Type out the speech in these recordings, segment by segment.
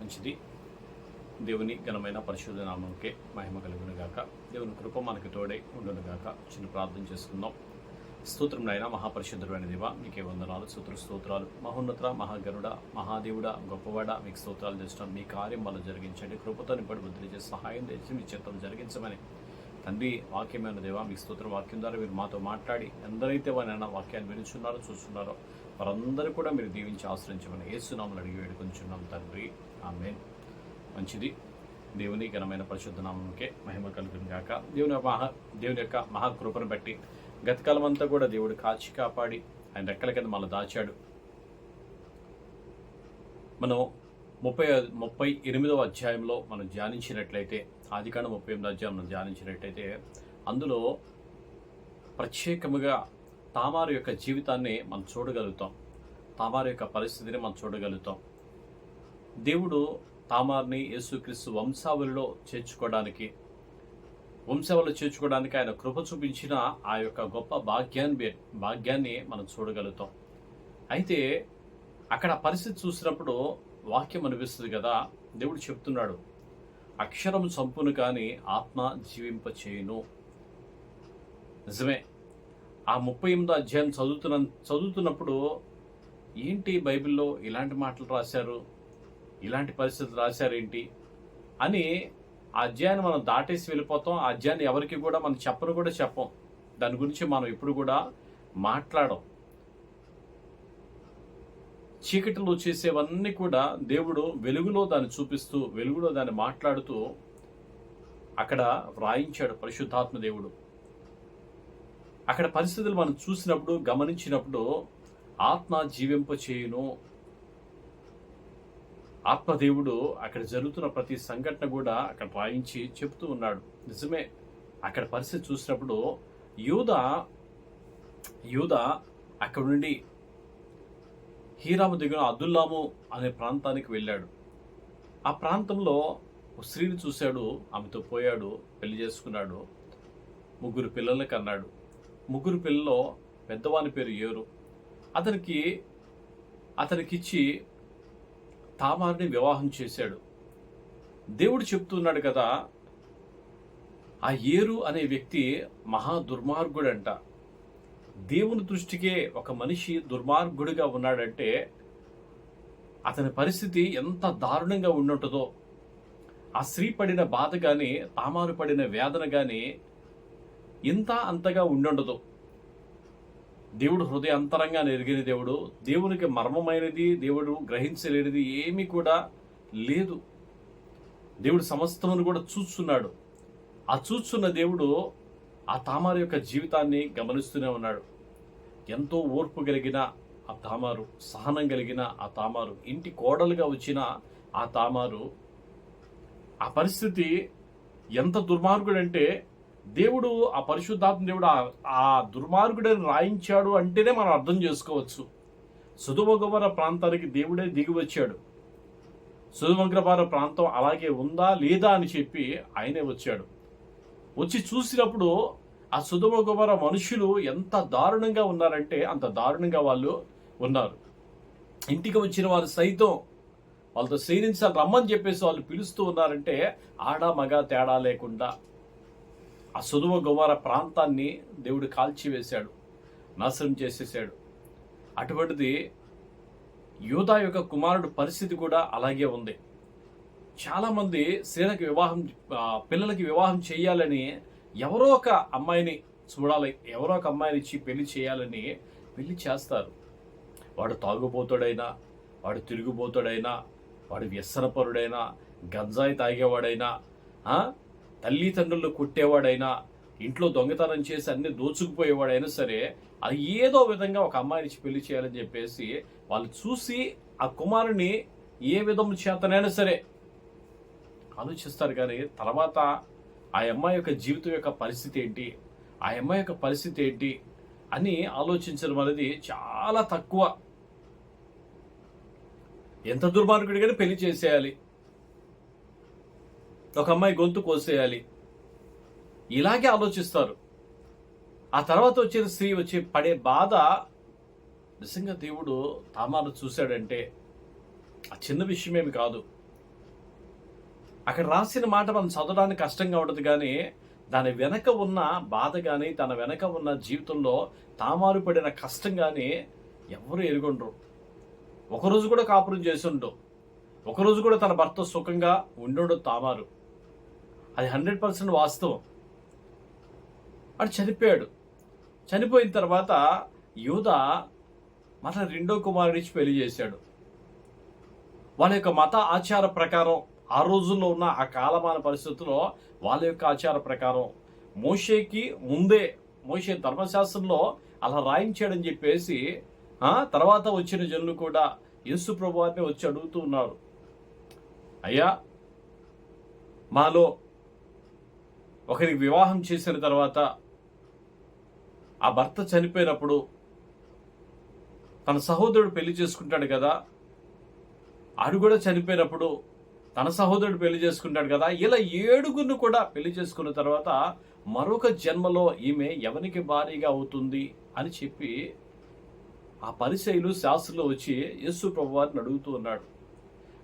మంచిది. దేవుని ఘనమైన పరిశుద్ధ నామంకే మహిమ కలుగును గాక. దేవుని కృప మనకి తోడై ఉండును గాక. చిన్న ప్రార్థన చేసుకుందాం స్తోత్రం నాయన మహాపరిశుద్ధుడైన దేవ మీకే వందనాలు సూత్ర స్తోత్రాలు. మహోన్నత మహాగరుడ మహాదేవుడ గొప్పవాడ మీకు స్తోత్రాలు చేస్తున్నాం. మీ కార్యం వల్ల జరిగించండి. కృపతో నింపడి బుద్ధి చేసి సహాయం చేసి మీ చిత్తం జరిగించమని. తండ్రి వాక్యమైన దేవా మీ స్తోత్ర వాక్యం ద్వారా మీరు మాతో మాట్లాడి ఎందరైతే వారైనా వాక్యాన్ని వినుచున్నారో చూస్తున్నారో వారందరూ కూడా మీరు దీవించి ఆశ్రయించమని ఏసునామలు అడిగి వేడుకొంచున్నాం తండ్రి. ఆమె మంచిది. దేవుని ఘనమైన పరిశుద్ధ నామంకే మహిమ కలుగును గాక. దేవుని మహా దేవుని యొక్క మహాకృపను బట్టి గతకాలం అంతా కూడా దేవుడు కాచి కాపాడి ఆయన రెక్కల కింద మళ్ళీ దాచాడు. మనం ముప్పై ముప్పై ఎనిమిదవ అధ్యాయంలో మనం ధ్యానించినట్లయితే ఆదికాండ ముప్పై ఎనిమిదో అధ్యాయం మనం ధ్యానించినట్లయితే అందులో ప్రత్యేకముగా తామారు యొక్క జీవితాన్ని మనం చూడగలుగుతాం. తామారు యొక్క పరిస్థితిని మనం చూడగలుగుతాం. దేవుడు తామార్ని యేసుక్రీస్తు వంశావళిలో చేర్చుకోవడానికి వంశావళిలో చేర్చుకోవడానికి ఆయన కృప చూపించిన ఆ యొక్క గొప్ప భాగ్యాన్ని భాగ్యాన్ని మనం చూడగలుగుతాం. అయితే అక్కడ పరిస్థితి చూసినప్పుడు వాక్యం అనిపిస్తుంది కదా దేవుడు చెప్తున్నాడు అక్షరం చంపును కానీ ఆత్మ జీవింప చేయును నిజమే. ఆ ముప్పై ఎనిమిదో అధ్యాయం చదువుతున్న చదువుతున్నప్పుడు ఏంటి బైబిల్లో ఇలాంటి మాటలు రాశారు? ఇలాంటి పరిస్థితులు రాశారేంటి? అని ఆ అధ్యాయాన్ని మనం దాటేసి వెళ్ళిపోతాం. ఆ అధ్యాయాన్ని ఎవరికి కూడా మనం చెప్పను కూడా చెప్పం. దాని గురించి మనం ఇప్పుడు కూడా మాట్లాడం. చీకటిలో చేసేవన్నీ కూడా దేవుడు వెలుగులో దాన్ని చూపిస్తూ వెలుగులో దాన్ని మాట్లాడుతూ అక్కడ వ్రాయించాడు పరిశుద్ధాత్మ దేవుడు. అక్కడ పరిస్థితులు మనం చూసినప్పుడు గమనించినప్పుడు ఆత్మ జీవింప చేయును. ఆత్మదేవుడు అక్కడ జరుగుతున్న ప్రతి సంఘటన కూడా అక్కడ రాయించి చెప్తూ ఉన్నాడు. నిజమే. అక్కడ పరిస్థితి చూసినప్పుడు యూద యూద అక్కడ నుండి హీరాము దిగున అదుల్లాము అనే ప్రాంతానికి వెళ్ళాడు. ఆ ప్రాంతంలో ఒక స్త్రీని చూశాడు. ఆమెతో పోయాడు పెళ్ళి చేసుకున్నాడు. ముగ్గురు పిల్లలకి అన్నాడు ముగ్గురు పిల్లలో పెద్దవాని పేరు ఏరు. అతనికి అతనికిచ్చి తామారిని వివాహం చేశాడు. దేవుడు చెప్తున్నాడు కదా ఆ ఏరు అనే వ్యక్తి మహా దుర్మార్గుడంట. దేవుని దృష్టికే ఒక మనిషి దుర్మార్గుడిగా ఉన్నాడంటే అతని పరిస్థితి ఎంత దారుణంగా ఉండుంటుందో. ఆ స్త్రీ పడిన బాధ కానీ తామారు పడిన వేదన కానీ ఇంత అంతగా ఉండుండదు. దేవుడు హృదయ అంతరంగా ఎరిగిన దేవుడు దేవునికి మర్మమైనది దేవుడు గ్రహించలేనిది ఏమీ కూడా లేదు. దేవుడు సమస్తమును కూడా చూస్తున్నాడు. ఆ చూస్తున్న దేవుడు ఆ తామారు యొక్క జీవితాన్ని గమనిస్తూనే ఉన్నాడు. ఎంతో ఓర్పు కలిగిన ఆ తామారు సహనం కలిగిన ఆ తామారు ఇంటి కోడలుగా వచ్చిన ఆ తామారు ఆ పరిస్థితి ఎంత దుర్మార్గుడంటే దేవుడు ఆ పరిశుద్ధాత్మ దేవుడు ఆ- దుర్మార్గుడని రాయించాడు అంటేనే మనం అర్థం చేసుకోవచ్చు. సుధుమగవర ప్రాంతానికి దేవుడే దిగి వచ్చాడు. సుధుమగ్రపార ప్రాంతం అలాగే ఉందా లేదా అని చెప్పి ఆయనే వచ్చాడు. వచ్చి చూసినప్పుడు ఆ సుధుమగవర మనుషులు ఎంత దారుణంగా ఉన్నారంటే అంత దారుణంగా వాళ్ళు ఉన్నారు. ఇంటికి వచ్చిన వారు సైతం వాళ్ళతో శ్రీనించాలి రమ్మని చెప్పేసి వాళ్ళు పిలుస్తూ ఉన్నారంటే ఆడ మగ తేడా లేకుండా ఆ సుధుమ గుమార ప్రాంతాన్ని దేవుడు కాల్చివేశాడు నాశనం చేసేసాడు. అటువంటిది యూదా యొక్క కుమారుడు పరిస్థితి కూడా అలాగే ఉంది. చాలామంది స్త్రీలకు వివాహం పిల్లలకి వివాహం చేయాలని ఎవరో ఒక అమ్మాయిని చూడాలి ఎవరో ఒక అమ్మాయిని ఇచ్చి పెళ్ళి చేయాలని పెళ్ళి చేస్తారు. వాడు తాగుబోతాడైనా వాడు తిరిగిపోతాడైనా వాడు వ్యసనపరుడైనా గంజాయి తాగేవాడైనా తల్లిదండ్రులు కొట్టేవాడైనా ఇంట్లో దొంగతనం చేసి అన్ని దోచుకుపోయేవాడైనా సరే అది ఏదో విధంగా ఒక అమ్మాయిని పెళ్ళి చేయాలని చెప్పేసి వాళ్ళు చూసి ఆ కుమారుని ఏ విధం చేతనైనా సరే ఆలోచిస్తారు కానీ తర్వాత ఆ అమ్మాయి యొక్క జీవితం యొక్క పరిస్థితి ఏంటి ఆ అమ్మాయి యొక్క పరిస్థితి ఏంటి అని ఆలోచించడం అనేది చాలా తక్కువ. ఎంత దుర్మార్గుడిగానే పెళ్ళి చేసేయాలి. ఒక అమ్మాయి గొంతు కోసేయాలి. ఇలాగే ఆలోచిస్తారు. ఆ తర్వాత వచ్చిన స్త్రీ వచ్చి పడే బాధ నిజంగా దేవుడు తామాను చూశాడంటే ఆ చిన్న విషయమేమి కాదు. అక్కడ రాసిన మాట మనం చదవడానికి కష్టంగా ఉండదు కానీ దాని వెనక ఉన్న బాధ కానీ తన వెనక ఉన్న జీవితంలో తామారు పడిన కష్టం కానీ ఎవరు ఎరుగుండ్రు. ఒకరోజు కూడా కాపురం చేసి ఉండవు ఒకరోజు కూడా తన భర్త సుఖంగా ఉండడు తామారు. అది హండ్రెడ్ పర్సెంట్ వాస్తవం. వాడు చనిపోయాడు. చనిపోయిన తర్వాత యూద మళ్ళీ రెండో కుమారుడిచ్చి పెళ్ళి చేశాడు. వాళ్ళ యొక్క మత ఆచార ప్రకారం ఆ రోజుల్లో ఉన్న ఆ కాలమాన పరిస్థితుల్లో వాళ్ళ యొక్క ఆచార ప్రకారం మోషేకి ముందే మోషే ధర్మశాస్త్రంలో అలా రాయించాడని చెప్పేసి తర్వాత వచ్చిన జనులు కూడా యేసు ప్రభువారిని వచ్చి అడుగుతూ ఉన్నారు. అయ్యా మాలో ఒకరికి వివాహం చేసిన తర్వాత ఆ భర్త చనిపోయినప్పుడు తన సహోదరుడు పెళ్ళి చేసుకుంటాడు కదా ఆడు కూడా చనిపోయినప్పుడు తన సహోదరుడు పెళ్ళి చేసుకుంటాడు కదా ఇలా ఏడుగురిని కూడా పెళ్ళి చేసుకున్న తర్వాత మరొక జన్మలో ఈమె ఎవరికి భారీగా అవుతుంది అని చెప్పి ఆ పరిశైలు శాస్త్రులు వచ్చి యేసు ప్రభువారిని అడుగుతూ ఉన్నాడు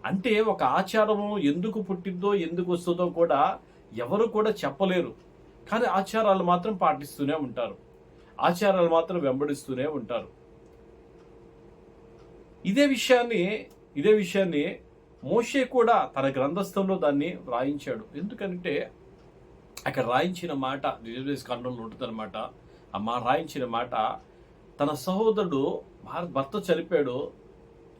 అంటే ఒక ఆచారము ఎందుకు పుట్టిందో ఎందుకు వస్తుందో కూడా ఎవరు కూడా చెప్పలేరు. కానీ ఆచారాలు మాత్రం పాటిస్తూనే ఉంటారు. ఆచారాలు మాత్రం వెంబడిస్తూనే ఉంటారు. ఇదే విషయాన్ని ఇదే విషయాన్ని మోషే కూడా తన గ్రంథస్థంలో దాన్ని రాయించాడు ఎందుకంటే అక్కడ రాయించిన మాట నిజమేస్ కంట్రోల్ ఉంటుందన్నమాట. ఆ మా రాయించిన మాట తన సహోదరుడు భారత భర్త చనిపోయాడు.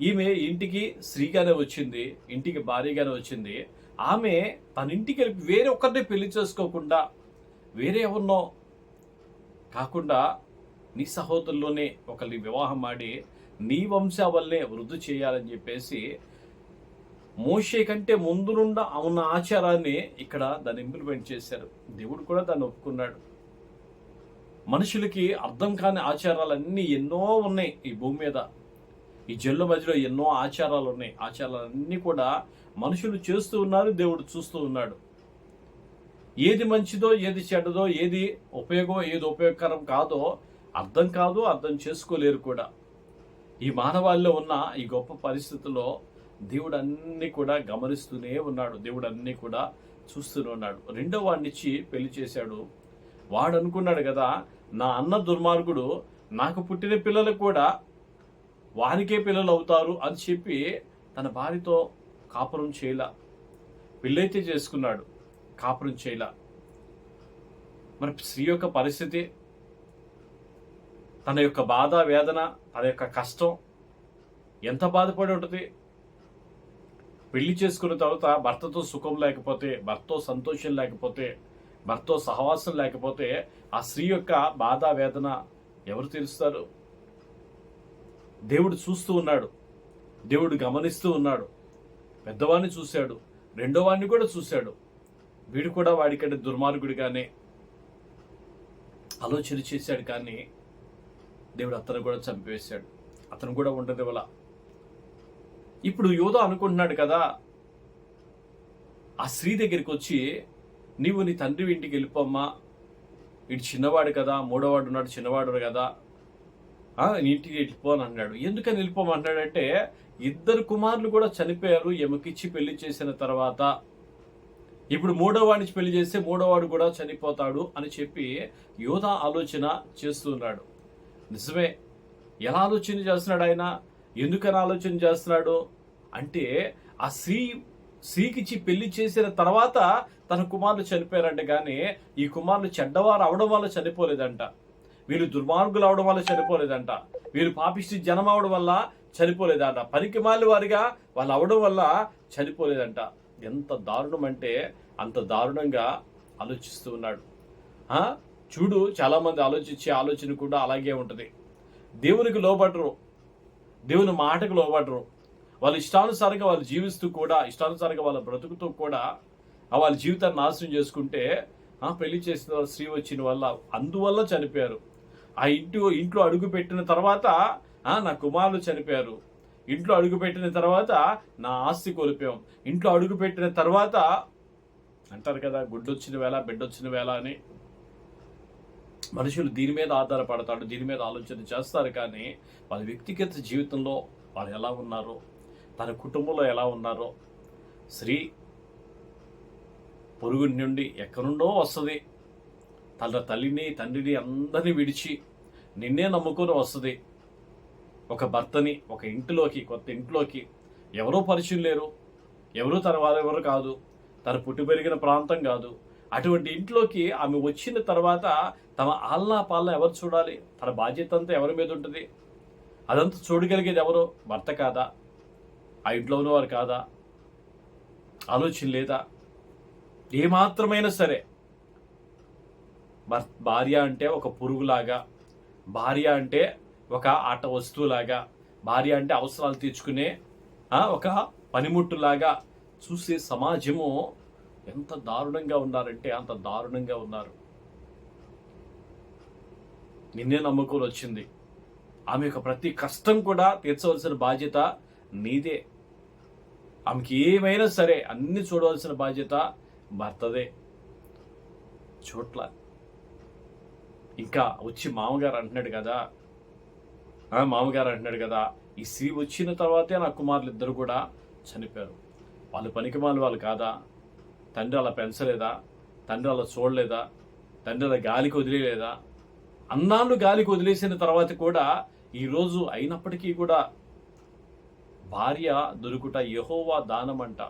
ఈమె ఇంటికి స్త్రీగానే వచ్చింది ఇంటికి భార్యగానే వచ్చింది. ఆమె తన ఇంటికి వెళ్ళి వేరే ఒక్కరిని పెళ్ళి చేసుకోకుండా వేరే ఎవరినో కాకుండా నీ సహోదరులోనే ఒకరిని వివాహం ఆడి నీ వంశావల్లే వృద్ధి చేయాలని చెప్పేసి మోషే కంటే ముందునుండ ఉన్న ఆచారాన్ని ఇక్కడ దాన్ని ఇంప్లిమెంట్ చేశారు. దేవుడు కూడా దాన్ని ఒప్పుకున్నాడు. మనుషులకి అర్థం కాని ఆచారాలన్నీ ఎన్నో ఉన్నాయి ఈ భూమి మీద. ఈ జల్లు మధ్యలో ఎన్నో ఆచారాలు ఉన్నాయి. ఆచారాలన్నీ కూడా మనుషులు చేస్తూ ఉన్నారు దేవుడు చూస్తూ ఉన్నాడు. ఏది మంచిదో ఏది చెడ్డదో ఏది ఉపయోగం ఏది ఉపయోగకరం కాదో అర్థం కాదు అర్థం చేసుకోలేరు కూడా. ఈ మానవాళ్ళలో ఉన్న ఈ గొప్ప పరిస్థితుల్లో దేవుడు అన్నీ కూడా గమనిస్తూనే ఉన్నాడు. దేవుడు అన్నీ కూడా చూస్తూనే ఉన్నాడు. రెండో వాడినిచ్చి పెళ్ళి చేశాడు. వాడు అనుకున్నాడు కదా నా అన్న దుర్మార్గుడు నాకు పుట్టిన పిల్లలకు కూడా వానికే పిల్లలు అవుతారు అని చెప్పి తన భార్యతో కాపురం చేయలా. పెళ్ళైతే చేసుకున్నాడు కాపురం చేయలా. మరి స్త్రీ యొక్క పరిస్థితి తన యొక్క బాధ వేదన తన యొక్క కష్టం ఎంత బాధపడి ఉంటుంది? పెళ్ళి చేసుకున్న తర్వాత భర్తతో సుఖం లేకపోతే భర్తతో సంతోషం లేకపోతే భర్తతో సహవాసం లేకపోతే ఆ స్త్రీ యొక్క బాధ వేదన ఎవరు తెలుస్తారు దేవుడు చూస్తూ ఉన్నాడు. దేవుడు గమనిస్తూ ఉన్నాడు. పెద్దవాడిని చూశాడు. రెండో వాడిని కూడా చూశాడు. వీడు కూడా వాడికంటే దుర్మార్గుడిగానే ఆలోచన చేశాడు కానీ దేవుడు అతను కూడా చంపివేశాడు. అతను కూడా ఉండదు వల్ల ఇప్పుడు యోధ అనుకుంటున్నాడు కదా ఆ స్త్రీ దగ్గరికి వచ్చి నీవు నీ తండ్రి ఇంటికి వెళ్ళిపోమ్మా ఇటు చిన్నవాడు కదా మూడోవాడు ఉన్నాడు చిన్నవాడు కదా. ఇంటికి వెళ్ళిపో అని అన్నాడు ఎందుకని వెళ్ళిపోమన్నాడంటే ఇద్దరు కుమారులు కూడా చనిపోయారు ఎమకిచ్చి పెళ్ళి చేసిన తర్వాత. ఇప్పుడు మూడో వాడిని పెళ్ళి చేస్తే మూడోవాడు కూడా చనిపోతాడు అని చెప్పి యోధ ఆలోచన చేస్తున్నాడు. నిజమే. ఎలా ఆలోచన చేస్తున్నాడు ఆయన? ఎందుకని ఆలోచన చేస్తున్నాడు? అంటే ఆ స్త్రీ స్త్రీకిచ్చి పెళ్ళి చేసిన తర్వాత తన కుమారులు చనిపోయారంటే కానీ ఈ కుమారులు చెడ్డవారు అవడం వల్ల చనిపోలేదంట. వీళ్ళు దుర్మార్గులు అవడం వల్ల చనిపోలేదంట. వీళ్ళు పాపిష్టి జనం అవడం వల్ల చనిపోలేదంట. పనికిమాలి వారిగా వాళ్ళు అవడం వల్ల చనిపోలేదంట. ఎంత దారుణం అంటే అంత దారుణంగా ఆలోచిస్తూ ఉన్నాడు. చూడు చాలామంది ఆలోచించే ఆలోచన కూడా అలాగే ఉంటుంది. దేవునికి లోబడరు. దేవుని మాటకు లోబడరు. వాళ్ళ ఇష్టానుసారంగా వాళ్ళు జీవిస్తూ కూడా ఇష్టానుసారంగా వాళ్ళ బ్రతుకుతూ కూడా వాళ్ళ జీవితాన్ని నాశనం చేసుకుంటే పెళ్ళి చేసిన స్త్రీ వచ్చిన వల్ల అందువల్ల చనిపోయారు. ఆ ఇంటి ఇంట్లో అడుగు పెట్టిన తర్వాత నా కుమారులు చనిపోయారు. ఇంట్లో అడుగు పెట్టిన తర్వాత నా ఆస్తి కోల్పోయాం. ఇంట్లో అడుగు పెట్టిన తర్వాత అంటారు కదా గుడ్డొచ్చిన వేళ బిడ్డొచ్చిన వేళ అని. మనుషులు దీని మీద ఆధారపడతాడు దీని మీద ఆలోచన చేస్తారు కానీ వాళ్ళ వ్యక్తిగత జీవితంలో వాళ్ళు ఎలా ఉన్నారో తన కుటుంబంలో ఎలా ఉన్నారో స్త్రీ పొరుగు నుండి ఎక్కడుండో వస్తుంది. తన తల్లిని తండ్రిని అందరినీ విడిచి నిన్నే నమ్ముకొని వస్తుంది. ఒక భర్తని ఒక ఇంటిలోకి కొత్త ఇంట్లోకి ఎవరో పరిచయం లేరు. ఎవరు తన వారెవరు కాదు. తన పుట్టి పెరిగిన ప్రాంతం కాదు. అటువంటి ఇంట్లోకి ఆమె వచ్చిన తర్వాత తమ ఆల్నా పాలన ఎవరు చూడాలి? తన బాధ్యత అంతా ఎవరి మీద ఉంటుంది? అదంతా చూడగలిగేది ఎవరు? భర్త కాదా? ఆ ఇంట్లో ఉన్నవారు కాదా? ఆలోచన లేదా? ఏమాత్రమైనా సరే భార్య అంటే ఒక పురుగులాగా భార్య అంటే ఒక ఆట వస్తువులాగా భార్య అంటే అవసరాలు తీర్చుకునే ఒక పనిముట్టులాగా చూసే సమాజము ఎంత దారుణంగా ఉన్నారంటే అంత దారుణంగా ఉన్నారు. నిన్నే నమ్ముకొని వచ్చింది. ఆమె యొక్క ప్రతి కష్టం కూడా తీర్చవలసిన బాధ్యత నీదే. ఆమెకి ఏమైనా సరే అన్ని చూడవలసిన బాధ్యత భర్తదే. చోట్ల ఇంకా వచ్చి మామగారు అంటున్నాడు కదా. మామగారు అంటున్నాడు కదా ఈ స్త్రీ వచ్చిన తర్వాతే నా కుమారులు ఇద్దరు కూడా చనిపోయారు. వాళ్ళు పనికి వాళ్ళు కాదా? తండ్రి అలా పెంచలేదా? తండ్రి అలా చూడలేదా? తండ్రి అలా గాలికి వదిలేయలేదా అన్నాళ్ళు గాలికి వదిలేసిన తర్వాత కూడా ఈరోజు అయినప్పటికీ కూడా భార్య దొరుకుట యహోవా దానం అంట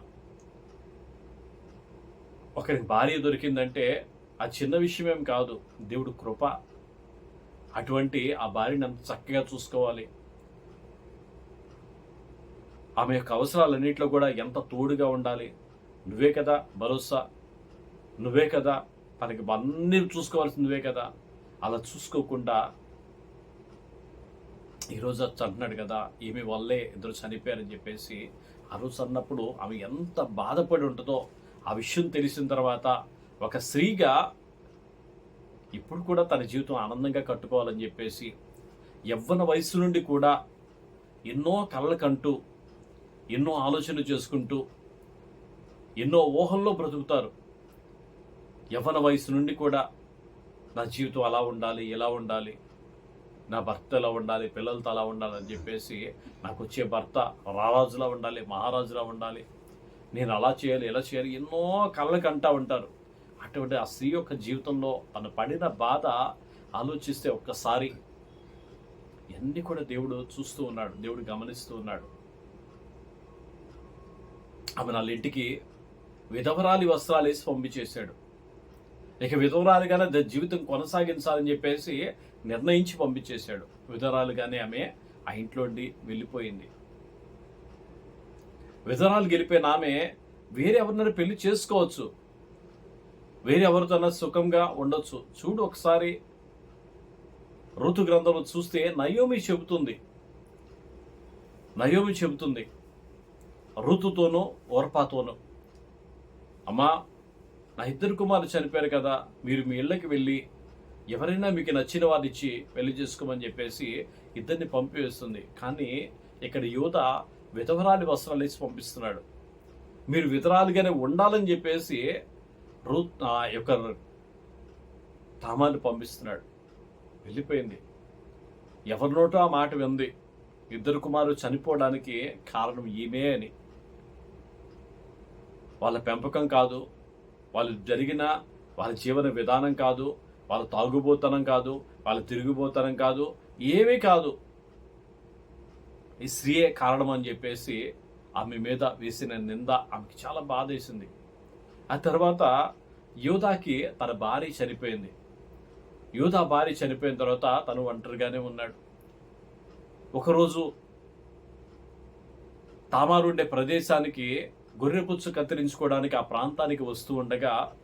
ఒకరికి భార్య దొరికిందంటే ఆ చిన్న విషయం ఏం కాదు. దేవుడు కృప. అటువంటి ఆ భార్యని అంత చక్కగా చూసుకోవాలి. ఆమె యొక్క అవసరాలన్నింటిలో కూడా ఎంత తోడుగా ఉండాలి. నువ్వే కదా భరోసా. నువ్వే కదా తనకి అన్నీ చూసుకోవాల్సి నువ్వే కదా. అలా చూసుకోకుండా ఈరోజు అంటున్నాడు కదా ఈమె వల్లే ఇద్దరు చనిపోయారని చెప్పేసి. ఆ రోజు అన్నప్పుడు ఆమె ఎంత బాధపడి ఉంటుందో ఆ విషయం తెలిసిన తర్వాత ఒక స్త్రీగా ఇప్పుడు కూడా తన జీవితం ఆనందంగా కట్టుకోవాలని చెప్పేసి యవ్వన వయసు నుండి కూడా ఎన్నో కలలు కంటూ ఎన్నో ఆలోచనలు చేసుకుంటూ ఎన్నో ఊహల్లో బ్రతుకుతారు. యవ్వన వయసు నుండి కూడా నా జీవితం అలా ఉండాలి ఎలా ఉండాలి నా భర్త ఎలా ఉండాలి పిల్లలతో అలా ఉండాలి అని చెప్పేసి నాకు వచ్చే భర్త రారాజులా ఉండాలి మహారాజులా ఉండాలి. నేను అలా చేయాలి ఎలా చేయాలి ఎన్నో కళ్ళకంటా ఉంటారు. అటువంటి ఆ స్త్రీ యొక్క జీవితంలో తను పడిన బాధ ఆలోచిస్తే ఒక్కసారి ఇవన్నీ కూడా దేవుడు చూస్తూ ఉన్నాడు దేవుడు గమనిస్తూ ఉన్నాడు. ఆమె వాళ్ళ ఇంటికి విధవరాలి వస్త్రాలు వేసి పంపించేశాడు. ఇక విధవరాలుగానే జీవితం కొనసాగించాలని చెప్పేసి నిర్ణయించి పంపించేశాడు. విధవరాలుగానే ఆమె ఆ ఇంట్లోండి వెళ్ళిపోయింది. విధవరాలు గెలిపోయిన ఆమె వేరే ఎవరినైనా పెళ్ళి చేసుకోవచ్చు. వేరే సుఖంగా ఉండొచ్చు. చూడు ఒకసారి ఋతు గ్రంథంలో చూస్తే నయోమి చెబుతుంది. నయోమి చెబుతుంది. ఋతుతోనూ ఓర్పాతోనూ అమ్మా నా ఇద్దరు కుమారులు చనిపోయారు కదా. మీరు మీ ఇళ్ళకి వెళ్ళి ఎవరైనా మీకు నచ్చిన వారిని ఇచ్చి పెళ్ళి చేసుకోమని చెప్పేసి ఇద్దరిని పంపివేస్తుంది. కానీ ఇక్కడ యువత విధవరాలి వస్త్రాలు వేసి పంపిస్తున్నాడు. మీరు విధరాలుగానే ఉండాలని చెప్పేసి రూత్ ఆ యొక్క తామాన్ని పంపిస్తున్నాడు. వెళ్ళిపోయింది. ఎవరినోటో ఆ మాట వింది. ఇద్దరు కుమారులు చనిపోవడానికి కారణం ఈమె అని. వాళ్ళ పెంపకం కాదు. వాళ్ళు జరిగిన వాళ్ళ జీవన విధానం కాదు. వాళ్ళ తాగుబోతనం కాదు. వాళ్ళ తిరిగిపోతనం కాదు. ఏమీ కాదు. ఈ స్త్రీయే కారణం అని చెప్పేసి ఆమె మీద వేసిన నింద ఆమెకి చాలా బాధ వేసింది ఆ తర్వాత యోధాకి తన భార్య చనిపోయింది. యోధా భార్య చనిపోయిన తర్వాత తను ఒంటరిగానే ఉన్నాడు. ఒకరోజు తామారు ఉండే ప్రదేశానికి గొర్రెపుచ్చు కత్తిరించుకోవడానికి ఆ ప్రాంతానికి వస్తూ ఉండగా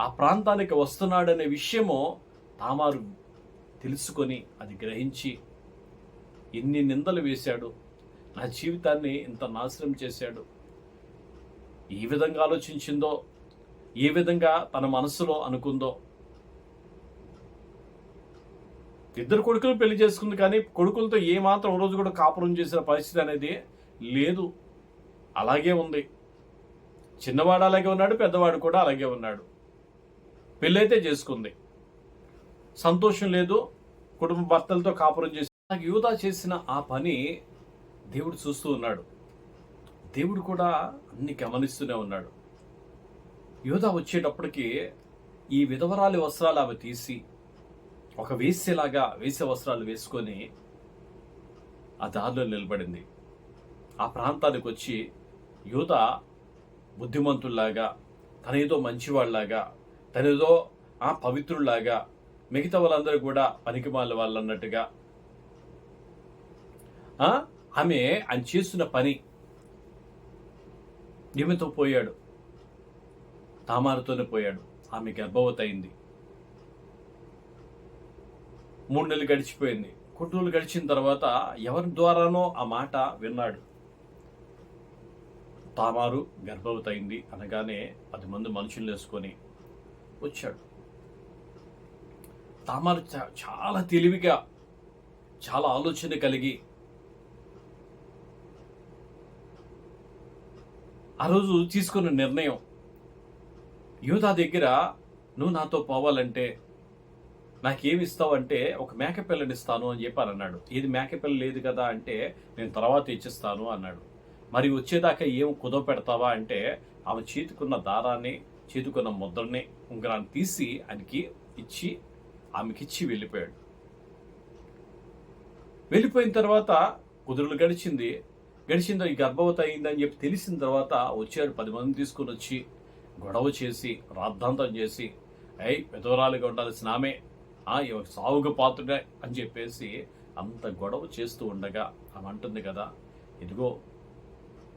ఆ ప్రాంతానికి వస్తున్నాడనే విషయము తామారు తెలుసుకొని అది గ్రహించి ఎన్ని నిందలు వేశాడు. నా జీవితాన్ని ఇంత నాశనం చేశాడు. ఏ విధంగా ఆలోచించిందో ఏ విధంగా తన మనసులో అనుకుందో. ఇద్దరు కొడుకులు పెళ్ళి చేసుకుంది కానీ కొడుకులతో ఏ మాత్రం రోజు కూడా కాపురం చేసిన పరిస్థితి అనేది లేదు. అలాగే ఉంది. చిన్నవాడు అలాగే ఉన్నాడు పెద్దవాడు కూడా అలాగే ఉన్నాడు. పెళ్ళైతే చేసుకుంది. సంతోషం లేదు. కుటుంబ భర్తలతో కాపురం చేసి నాకు యూదా చేసిన ఆ పని దేవుడు చూస్తూ ఉన్నాడు. దేవుడు కూడా అన్ని గమనిస్తూనే ఉన్నాడు. యోధ వచ్చేటప్పటికి ఈ విధవరాలి వస్త్రాలు ఆమె తీసి ఒక వేసేలాగా వేసే వస్త్రాలు వేసుకొని ఆ దారిలో నిలబడింది. ఆ ప్రాంతానికి వచ్చి యువత బుద్ధిమంతుల్లాగా తనేదో మంచివాళ్ళలాగా తనేదో ఆ పవిత్రుల్లాగా మిగతా వాళ్ళందరూ కూడా పనికిమాల వాళ్ళు అన్నట్టుగా ఆమె ఆయన చేస్తున్న పని ఈమెతో పోయాడు. తామారుతోనే పోయాడు. ఆమె గర్భవతి అయింది మూడు నెలలు గడిచిపోయింది. కుటుంబాలు గడిచిన తర్వాత ఎవరి ద్వారానో ఆ మాట విన్నాడు. తామారు గర్భవతి అయింది అనగానే పది మంది మనుషులు వేసుకొని వచ్చాడు. తామారు చాలా తెలివిగా చాలా ఆలోచన కలిగి ఆ రోజు తీసుకున్న నిర్ణయం యూదా దగ్గర నువ్వు నాతో పోవాలంటే నాకేమి ఇస్తావు అంటే ఒక మేకపిల్లని ఇస్తాను అని చెప్పాను అన్నాడు ఏది మేకపిల్ల లేదు కదా అంటే నేను తర్వాత ఇచ్చిస్తాను అన్నాడు. మరి వచ్చేదాకా ఏం కుదవ పెడతావా అంటే ఆమె చేతుకున్న దారాన్ని చేతుకున్న ముద్రని ఉంగరాన్ని తీసి ఆయనకి ఇచ్చి ఆమెకిచ్చి వెళ్ళిపోయాడు. వెళ్ళిపోయిన తర్వాత కుదురులు గడిచింది. గడిచిందో ఈ గర్భవతి అయిందని చెప్పి తెలిసిన తర్వాత వచ్చాడు. పది మంది తీసుకొని వచ్చి గొడవ చేసి రాద్ధాంతం చేసి అయ్ విధవరాలుగా ఉండాల్సిన ఆమె ఆ సావుగా పాత్రుడే అని చెప్పేసి అంత గొడవ చేస్తూ ఉండగా ఆమె అంటుంది కదా ఇదిగో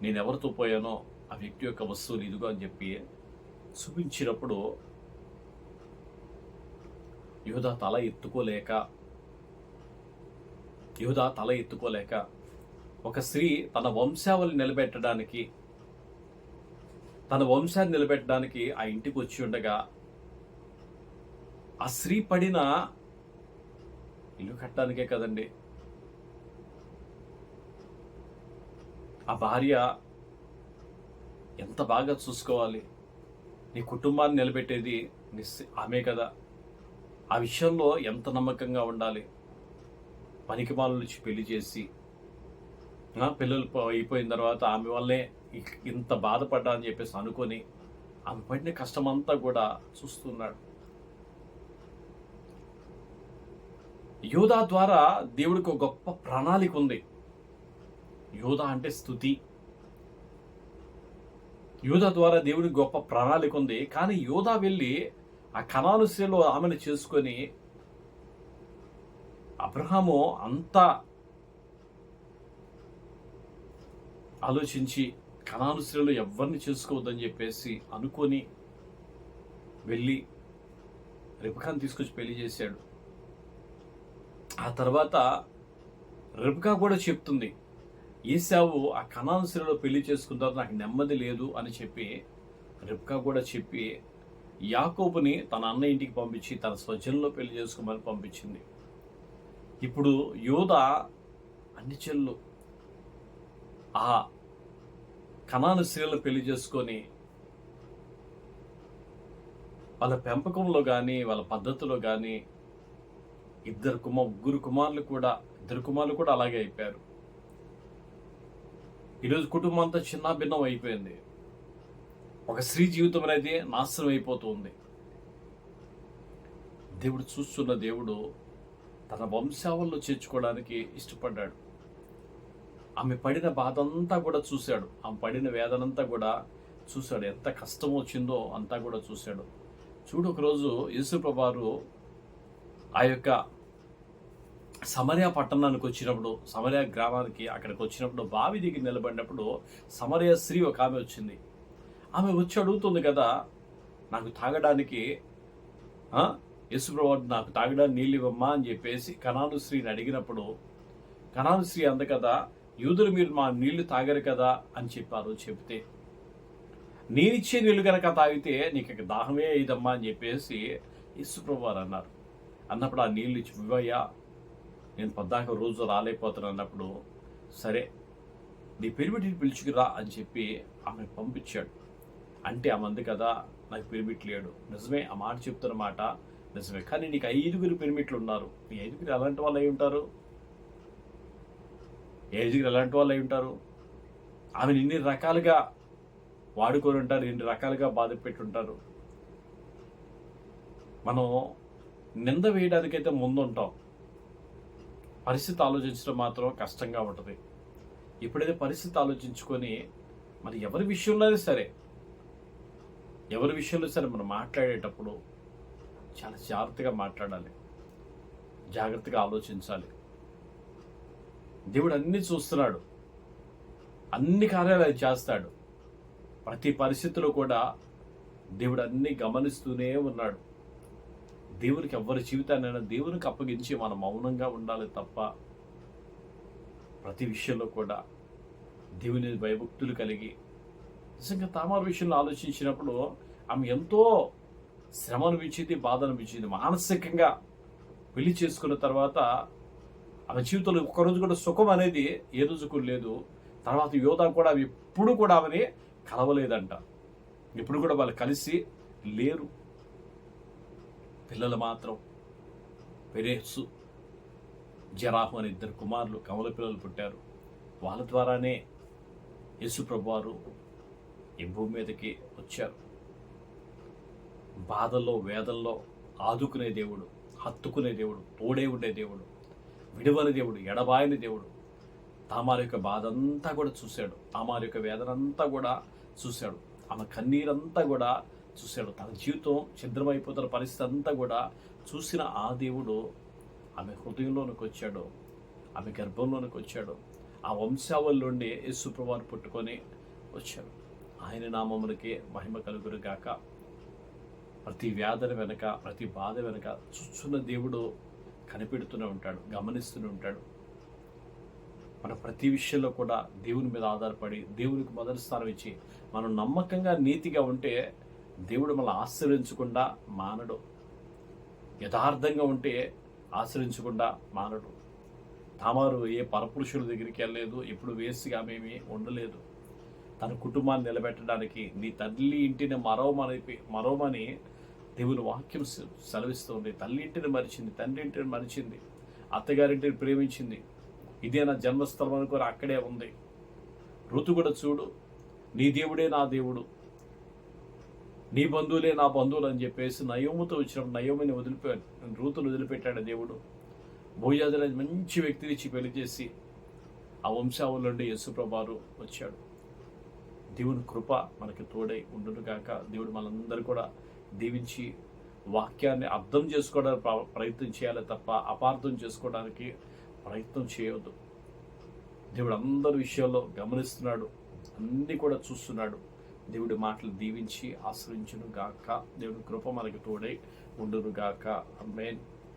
నేను ఎవరితో పోయానో ఆ వ్యక్తి యొక్క వస్తువులు ఇదిగో అని చెప్పి చూపించినప్పుడు యోధా తల ఎత్తుకోలేక యోధా తల ఎత్తుకోలేక ఒక స్త్రీ తన వంశావళి నిలబెట్టడానికి తన వంశాన్ని నిలబెట్టడానికి ఆ ఇంటికి వచ్చి ఉండగా ఆ స్త్రీ పడిన ఇల్లు కట్టడానికే కదండి. ఆ భార్య ఎంత బాగా చూసుకోవాలి. నీ కుటుంబాన్ని నిలబెట్టేది నీ ఆమె కదా. ఆ విషయంలో ఎంత నమ్మకంగా ఉండాలి. పనికి నుంచి పెళ్ళి చేసి ఆ, పిల్లలు అయిపోయిన తర్వాత ఆమె వల్లే ఇంత బాధపడ్డా అని చెప్పేసి అనుకొని ఆమె పడిన కష్టమంతా కూడా చూస్తున్నాడు. యోధా ద్వారా దేవుడికి ఒక గొప్ప ప్రణాళిక ఉంది. యోధా అంటే స్థుతి. యోధా ద్వారా దేవుడికి గొప్ప ప్రణాళిక ఉంది. కానీ యోధా వెళ్ళి ఆ కణాలు ఆమెను చేసుకొని అబ్రహాము అంతా ఆలోచించి కణాను స్త్రీలు ఎవరిని చేసుకోవద్దని చెప్పేసి అనుకొని వెళ్ళి రిబకాన్ని తీసుకొచ్చి పెళ్ళి చేశాడు. ఆ తర్వాత రిబకా కూడా చెప్తుంది ఏసావు ఆ కణాను స్త్రీలో పెళ్ళి చేసుకున్న తర్వాత నాకు నెమ్మది లేదు అని చెప్పి రిబ్కా కూడా చెప్పి యాకోబుని తన అన్న ఇంటికి పంపించి తన స్వజనంలో పెళ్ళి చేసుకోమని పంపించింది. ఇప్పుడు యోధ అన్ని చెల్లు. ఆ కణాను స్త్రీలను పెళ్ళి చేసుకొని వాళ్ళ పెంపకంలో కానీ వాళ్ళ పద్ధతిలో కానీ ఇద్దరు కుమ ముగ్గురు కుమారులు కూడా ఇద్దరు కుమారులు కూడా అలాగే అయిపోయారు. ఈరోజు కుటుంబం అంతా చిన్న భిన్నం అయిపోయింది. ఒక స్త్రీ జీవితం అనేది నాశనం అయిపోతుంది. దేవుడు చూస్తున్న దేవుడు తన వంశావల్లో చేర్చుకోవడానికి ఇష్టపడ్డాడు. ఆమె పడిన బాధ అంతా కూడా చూశాడు. ఆమె పడిన వేదనంతా కూడా చూశాడు. ఎంత కష్టం వచ్చిందో అంతా కూడా చూశాడు. చూడు ఒకరోజు యేసుప్రభారు ఆ యొక్క సమరయ పట్టణానికి వచ్చినప్పుడు సమరయ గ్రామానికి అక్కడికి వచ్చినప్పుడు బావి దగ్గర నిలబడినప్పుడు సమరయ స్త్రీ ఒక ఆమె వచ్చింది. ఆమె వచ్చి అడుగుతుంది కదా నాకు తాగడానికి యేసుప్రభు నాకు తాగడానికి నీళ్ళు ఇవ్వమ్మా అని చెప్పేసి కణాను స్త్రీని అడిగినప్పుడు కణాను స్త్రీ అంద కదా యూదులు మీరు మా నీళ్ళు తాగరు కదా అని చెప్పారు చెబితే నేనిచ్చే నీళ్ళు కనుక తాగితే నీకు ఇక దాహమే ఇదమ్మా అని చెప్పేసి యేసుప్రభు వారు అన్నారు. అన్నప్పుడు ఆ నీళ్ళు ఇచ్చి ఇవ్వయ్యా నేను పద్దాక రోజు రాలేకపోతాను అన్నప్పుడు సరే నీ పెరిమిటిని పిలుచుకురా అని చెప్పి ఆమె పంపించాడు. అంటే ఆ మంది కదా నాకు పిరిమిట్ లేడు. నిజమే ఆ మాట చెప్తున్న మాట నిజమే. కానీ నీకు ఐదుగురు పిరిమిట్లు ఉన్నారు నీ ఐదుగురు ఎలాంటి వాళ్ళు అయి ఉంటారు? ఏజ్కి ఎలాంటి వాళ్ళు అయి ఉంటారు? ఆమెను ఇన్ని రకాలుగా వాడుకొని ఉంటారు ఎన్ని రకాలుగా బాధ పెట్టుంటారు మనం నింద వేయడానికైతే ముందుంటాం. పరిస్థితి ఆలోచించడం మాత్రం కష్టంగా ఉంటుంది. ఎప్పుడైతే పరిస్థితి ఆలోచించుకొని మరి ఎవరి విషయంలో సరే ఎవరి విషయంలో సరే మనం మాట్లాడేటప్పుడు చాలా జాగ్రత్తగా మాట్లాడాలి. జాగ్రత్తగా ఆలోచించాలి. దేవుడు అన్ని చూస్తున్నాడు. అన్ని కార్యాలు చేస్తాడు. ప్రతి పరిస్థితిలో కూడా దేవుడు అన్ని గమనిస్తూనే ఉన్నాడు. దేవునికి ఎవరి జీవితాన్నైనా దేవునికి అప్పగించి మనం మౌనంగా ఉండాలి తప్ప ప్రతి విషయంలో కూడా దేవుని భయభక్తులు కలిగి నిజంగా తామర విషయంలో ఆలోచించినప్పుడు ఆమె ఎంతో శ్రమ అనిపించింది బాధ అనిపించింది మానసికంగా పెళ్ళి చేసుకున్న తర్వాత ఆమె జీవితంలో ఒక్కరోజు కూడా సుఖం అనేది ఏ రోజుకు లేదు. తర్వాత యోధ కూడా అవి ఎప్పుడు కూడా ఆమెని కలవలేదంట. ఇప్పుడు కూడా వాళ్ళు కలిసి లేరు. పిల్లలు మాత్రం పెరేసు జరాహు అనే ఇద్దరు కుమారులు కమల పిల్లలు పుట్టారు. వాళ్ళ ద్వారానే యేసుప్రభు ప్రభువారు ఈ భూమి మీదకి వచ్చారు. బాధల్లో వేదల్లో ఆదుకునే దేవుడు హత్తుకునే దేవుడు తోడే ఉండే దేవుడు. విడువని దేవుడు ఎడబాయని దేవుడు. తామార యొక్క బాధ అంతా కూడా చూశాడు. తామారి యొక్క వేదనంతా కూడా చూశాడు. ఆమె కన్నీరంతా కూడా చూశాడు. తన జీవితం ఛిద్రమైపోతున్న పరిస్థితి అంతా కూడా చూసిన ఆ దేవుడు ఆమె హృదయంలోనికి వచ్చాడు. ఆమె గర్భంలోనికి వచ్చాడు. ఆ వంశావళిలోండి యేసుప్రభువారు పుట్టుకొని వచ్చాడు ఆయన నామములకి మహిమ కలుగురు గాక. ప్రతి వ్యాధన వెనక ప్రతి బాధ వెనక చూస్తున్న దేవుడు కనిపెడుతూనే ఉంటాడు గమనిస్తూనే ఉంటాడు. మన ప్రతి విషయంలో కూడా దేవుని మీద ఆధారపడి దేవునికి మొదటి స్థానం ఇచ్చి మనం నమ్మకంగా నీతిగా ఉంటే దేవుడు మనల్ని ఆశ్రయించకుండా మానడు. యథార్థంగా ఉంటే ఆశ్రయించకుండా మానడు. తామారు ఏ పరపురుషుల దగ్గరికి వెళ్ళలేదు ఎప్పుడు వేస్ట్గా మేమి ఉండలేదు. తన కుటుంబాన్ని నిలబెట్టడానికి నీ తల్లి ఇంటిని మరవమని మరవమని దేవుని వాక్యం సెలవిస్తుంది. తల్లి ఇంటిని మరిచింది తండ్రి ఇంటిని మరిచింది అత్తగారింటిని ప్రేమించింది. ఇదే నా జన్మస్థలం అనుకొని అక్కడే ఉంది. ఋతు కూడా చూడు నీ దేవుడే నా దేవుడు నీ బంధువులే నా బంధువులు అని చెప్పేసి నయోముతో వచ్చినప్పుడు నయోమిని వదిలిపె రూతును వదిలిపెట్టాడు దేవుడు. భోజాదుల మంచి వ్యక్తిని ఇచ్చి పెళ్ళి చేసి ఆ వంశావళి నుండి యేసుప్రభారు వచ్చాడు. దేవుని కృప మనకి తోడై ఉండును కాక దేవుడు మనందరూ కూడా దీవించి వాక్యాన్ని అర్థం చేసుకోవడానికి ప్రయత్నం చేయాలి తప్ప అపార్థం చేసుకోవడానికి ప్రయత్నం చేయవద్దు దేవుడు అందరి విషయాల్లో గమనిస్తున్నాడు. అన్నీ కూడా చూస్తున్నాడు. దేవుడి మాటలు దీవించి ఆశ్రయించును గాక దేవుడి కృప మనకి తోడై ఉండును గాక అమ్మేన్